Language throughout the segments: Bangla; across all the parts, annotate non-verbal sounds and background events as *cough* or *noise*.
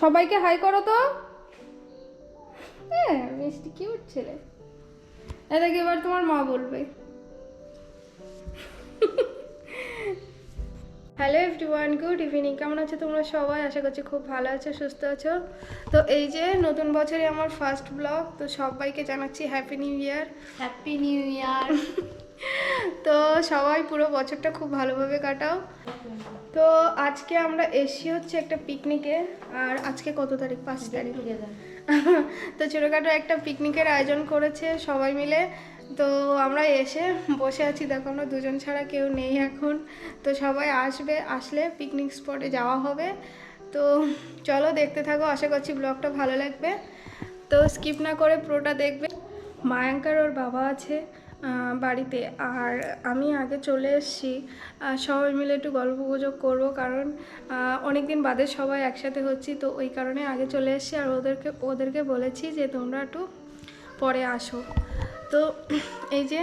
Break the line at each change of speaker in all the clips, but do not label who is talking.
সবাইকে হাই করো তো। হ্যাঁ মিষ্টি কিউট ছেলে। এটাকে এবার তোমার মা বলবে। Hello everyone good evening. কেমন আছো তোমরা সবাই? আশা করছি খুব ভালো আছো সুস্থ আছো। তো এই যে নতুন বছরে আমার ফার্স্ট ব্লগ তো সবাইকে জানাচ্ছি happy new year
happy new year *laughs*
তো সবাই পুরো বছরটা খুব ভালোভাবে কাটাও। তো আজকে আমরা এসি হচ্ছে একটা পিকনিকে আর আজকে কত তারিখ? পাঁচ তারিখ। *laughs* তো ছোটোখাটো একটা পিকনিকের আয়োজন করেছে সবাই মিলে। তো আমরা এসে বসে আছি দেখো আমরা দুজন ছাড়া কেউ নেই এখন। তো সবাই আসবে আসলে পিকনিক স্পটে যাওয়া হবে। তো চলো দেখতে থাকো আশা করছি ব্লগটা ভালো লাগবে। তো স্কিপ না করে পুরোটা দেখবে। মায়াঙ্কার ওর বাবা আছে। বাড়িতে। আর আমি আগে চলে এসেছি সবাই মিলে একটু গল্প গুজব করব কারণ অনেক দিন বাদে সবাই একসাথে হচ্ছি, তো ওই কারণে আগে চলে এসেছি আর ওদেরকে ওদেরকে বলেছি যে তোমরা একটু পরে আসো। তো এই যে,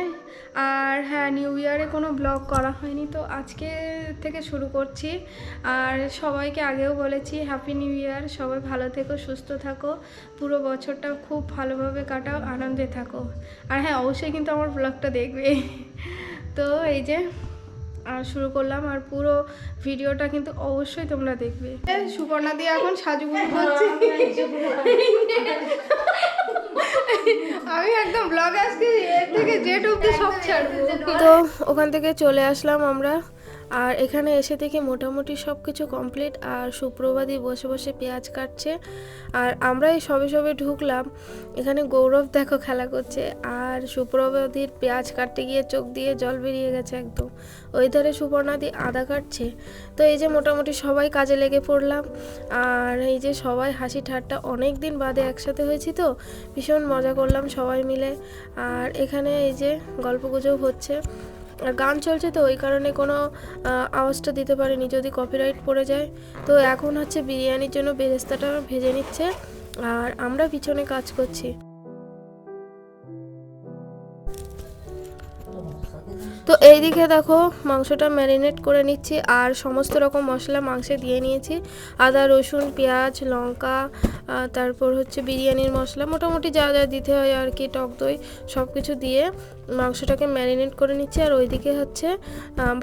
আর হ্যাঁ নিউ ইয়ারে কোনো ব্লগ করা হয়নি, তো আজকে থেকে শুরু করছি। আর সবাইকে আগেও বলেছি হ্যাপি নিউ ইয়ার সবাই ভালো থেকো, সুস্থ থাকো, পুরো বছরটা খুব ভালোভাবে কাটাও, আনন্দে থাকো। আর হ্যাঁ অবশ্যই কিন্তু আমার ব্লগটা দেখবে। তো এই যে, আর শুরু করলাম, আর পুরো ভিডিওটা কিন্তু অবশ্যই তোমরা দেখবে। সুপর্ণা দিয়ে এখন সাজুগুজু করছি। *laughs* আমি একদম ব্লগ আজকে এর থেকে জেট অব্দি সব ছাড়বো। তো ওখান থেকে চলে আসলাম আমরা। আর এখানে এসে দেখি মোটামুটি সব কিছু কমপ্লিট আর সুপ্রভাদি বসে বসে পেঁয়াজ কাটছে। আর আমরা এই সবে সবে ঢুকলাম, এখানে গৌরব দেখো খেলা করছে, আর সুপ্রভাদির পেঁয়াজ কাটতে গিয়ে চোখ দিয়ে জল বেরিয়ে গেছে একদম। ওই ধারে সুপর্ণাদি আদা কাটছে। তো এই যে মোটামুটি সবাই কাজে লেগে পড়লাম, আর এই যে সবাই হাসি ঠাট্টা অনেক দিন বাদে একসাথে হয়েছি তো, ভীষণ মজা করলাম সবাই মিলে। আর এখানে এই যে গল্পগুজব হচ্ছে আর গান চলছে তো, ওই কারণে কোনো আওয়াজটা দিতে পারিনি। যদি কপিরাইট পড়ে যায়, তো এখন হচ্ছে বিরিয়ানির জন্য বেরেস্তাটা ভেজে নিচ্ছে। আর আমরা পিছনে কাজ করছি। তো এইদিকে দেখো মাংসটা ম্যারিনেট করে নিচ্ছি আর সমস্ত রকম মশলা মাংসে দিয়ে নিয়েছি। আদা রসুন পেঁয়াজ লঙ্কা তারপর হচ্ছে বিরিয়ানির মশলা মোটামুটি যা যা দিতে হয় আর কি টক দই সব কিছু দিয়ে মাংসটাকে ম্যারিনেট করে নিচ্ছি। আর ওইদিকে হচ্ছে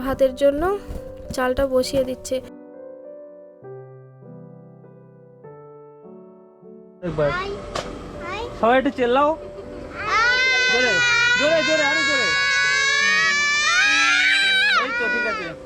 ভাতের জন্য চালটা বসিয়ে দিচ্ছে।
সবাই একটু চেল্লাও। জোরে জোরে জোরে আরও জোরে। এই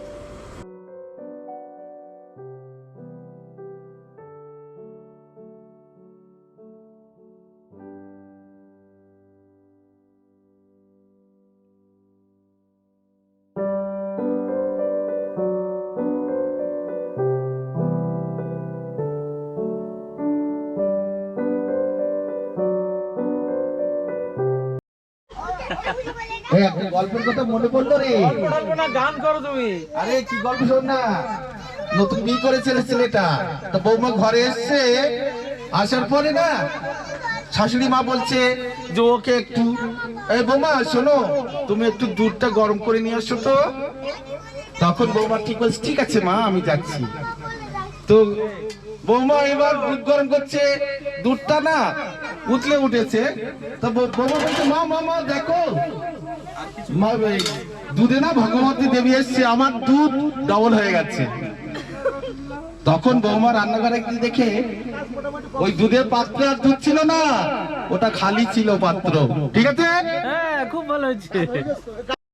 তো ঠিক আছে
এই একটা গল্পের কথা মনে পড়ল রে।
না গান করো তুমি।
আরে কি গল্প শোন না। নতুন বিয়ে করেছিল ছেলেটা। তো বৌমা ঘরে এসছে আসার পরে না শাশুড়ি মা বলছে যে ওকে একটু এই বৌমা শোনো তুমি একটু দুধটা গরম করে নিয়ে আসো তো। তখন বৌমা ঠিক বলছে ঠিক আছে মা আমি যাচ্ছি। তো বৌমা এবার দুধ গরম করছে দুধটা না উতলে উঠেছে। তো বৌমা বলছে মা মা মা দেখো দুধে না ভগবতী দেবী এসছে আমার দুধ ডবল হয়ে গেছে। তখন বৌমা রান্নাঘরে গিয়ে দেখে ওই দুধের পাত্র আর দুধ ছিল না ওটা খালি ছিল পাত্র। ঠিক আছে?
হ্যাঁ খুব ভালো হয়েছে।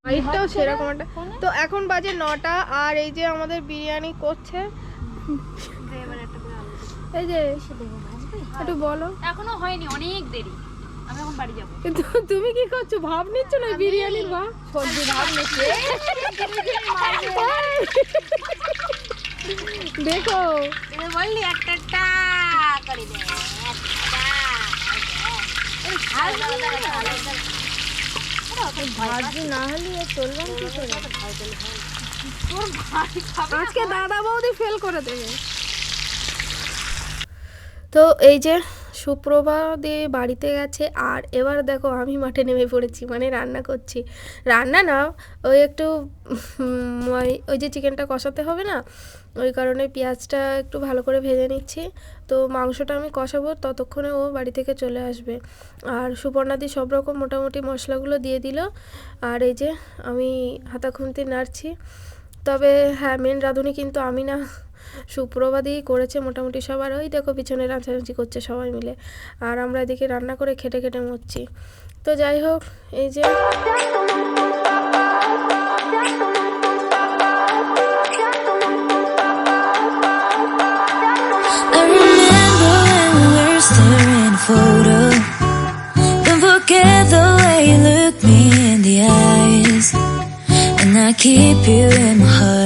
লাইটটাও সেরকম একটা। তো এখন বাজে নটা আর এই যে আমাদের বিরিয়ানি করছে। এই যে একটু বলো।
এখনও হয়নি অনেক দেরি। আমি এখন বাড়ি যাব।
তুমি কি করছ? ভাব নিচ্ছ না বিরিয়ানির ভাব? সবজি ভাব নিচ্ছে। দেখো।
তুমি বললি একটা টা করে দে
ভাজি না হলে চললাম কি করে? আজকে দাদা বৌদি ফেল করে দেবে। তো এই যে সুপ্রভা দিয়ে বাড়িতে গেছে আর এবার দেখো আমি মাঠে নেমে পড়েছি মানে রান্না করছি। রান্না না, ওই একটু ওই যে চিকেনটা কষাতে হবে না, ওই কারণে পেঁয়াজটা একটু ভালো করে ভেজে নিচ্ছি। তো মাংসটা আমি কষাবো, ততক্ষণে ও বাড়ি থেকে চলে আসবে। আর সুপর্ণাদি সব রকম মোটামুটি মশলাগুলো দিয়ে দিল। আর এই যে আমি হাতা খুন্তি নাড়ছি। তবে হ্যাঁ মেন রাঁধুনি কিন্তু আমি না। সুপ্রবাদই করেছে মোটামুটি সবার। ওই দেখো পিছনে রাঁচারাঁচি করছে সবাই মিলে। আর আমরা এদিকে রান্না করে খেটে খেটে মরছি। তো যাই হোক, এই যে
keep you in my heart.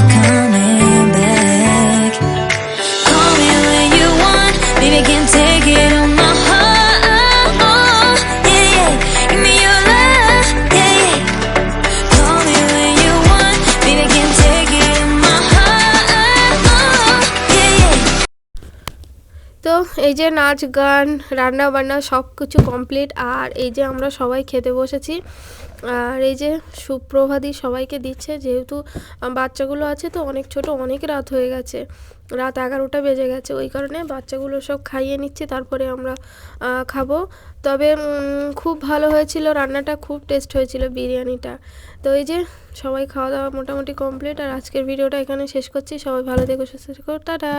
এই যে নাচ, গান রান্না বান্না সব কিছু কমপ্লিট আর এই যে আমরা সবাই খেতে বসেছি, আর এই যে সুপ্রভাদি সবাইকে দিচ্ছে, যেহেতু বাচ্চাগুলো আছে তো অনেক ছোট, অনেক রাত হয়ে গেছে, রাত এগারোটা বেজে গেছে, ওই কারণে বাচ্চাগুলো সব খাইয়ে নিচ্ছে, তারপরে আমরা খাব। তবে খুব ভালো হয়েছিল, রান্নাটা খুব টেস্ট হয়েছিল বিরিয়ানিটা। তো এই যে সবাই খাওয়া দাওয়া মোটামুটি কমপ্লিট আর আজকের ভিডিওটা এখানে শেষ করছি, সবাই ভালো থেকো, সুস্থ থেকো, টাটা!